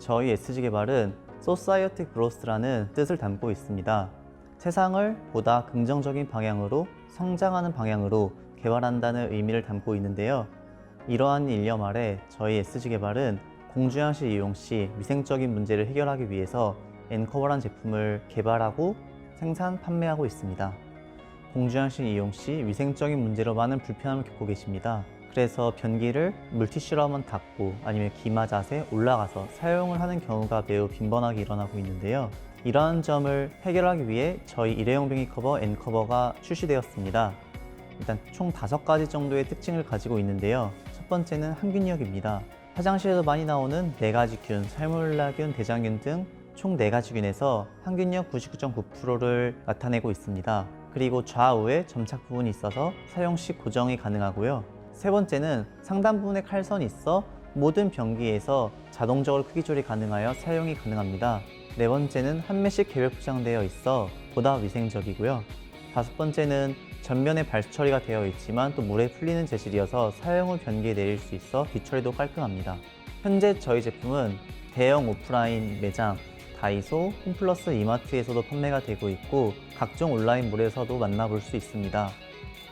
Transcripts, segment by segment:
저희 SG 개발은 Society Growth라는 뜻을 담고 있습니다. 세상을 보다 긍정적인 방향으로 성장하는 방향으로 개발한다는 의미를 담고 있는데요. 이러한 일념 아래 저희 SG 개발은 공주양실 이용 시 위생적인 문제를 해결하기 위해서 엔커버란 제품을 개발하고 생산, 판매하고 있습니다. 공주양실 이용 시 위생적인 문제로 많은 불편함을 겪고 계십니다. 그래서 변기를 물티슈로 한번 닦고 아니면 기마잣에 올라가서 사용을 하는 경우가 매우 빈번하게 일어나고 있는데요. 이러한 점을 해결하기 위해 저희 일회용 변기 커버 N커버가 출시되었습니다. 일단 총 다섯 가지 정도의 특징을 가지고 있는데요. 첫 번째는 항균력입니다. 화장실에서 많이 나오는 네 가지 균, 살몰라균, 대장균 등총 네가지 균에서 항균력 99.9%를 나타내고 있습니다. 그리고 좌우에 점착 부분이 있어서 사용 시 고정이 가능하고요. 세 번째는 상단 부분에 칼선이 있어 모든 변기에서 자동적으로 크기 조리 가능하여 사용이 가능합니다. 네 번째는 한 매씩 개별 포장되어 있어 보다 위생적이고요. 다섯 번째는 전면에 발수 처리가 되어 있지만 또 물에 풀리는 재질이어서 사용 후 변기에 내릴 수 있어 뒤처리도 깔끔합니다. 현재 저희 제품은 대형 오프라인 매장, 다이소, 홈플러스 이마트에서도 판매가 되고 있고 각종 온라인 몰에서도 만나볼 수 있습니다.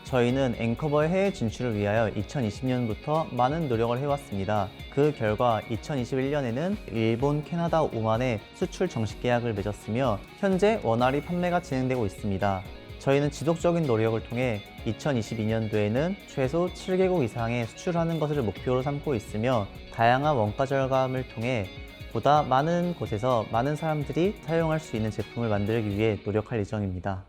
저희는 앵커버의 해외 진출을 위하여 2020년부터 많은 노력을 해왔습니다. 그 결과 2021년에는 일본, 캐나다, 오만에 수출 정식 계약을 맺었으며 현재 원활히 판매가 진행되고 있습니다. 저희는 지속적인 노력을 통해 2022년도에는 최소 7개국 이상에 수출하는 것을 목표로 삼고 있으며 다양한 원가 절감을 통해 보다 많은 곳에서 많은 사람들이 사용할 수 있는 제품을 만들기 위해 노력할 예정입니다.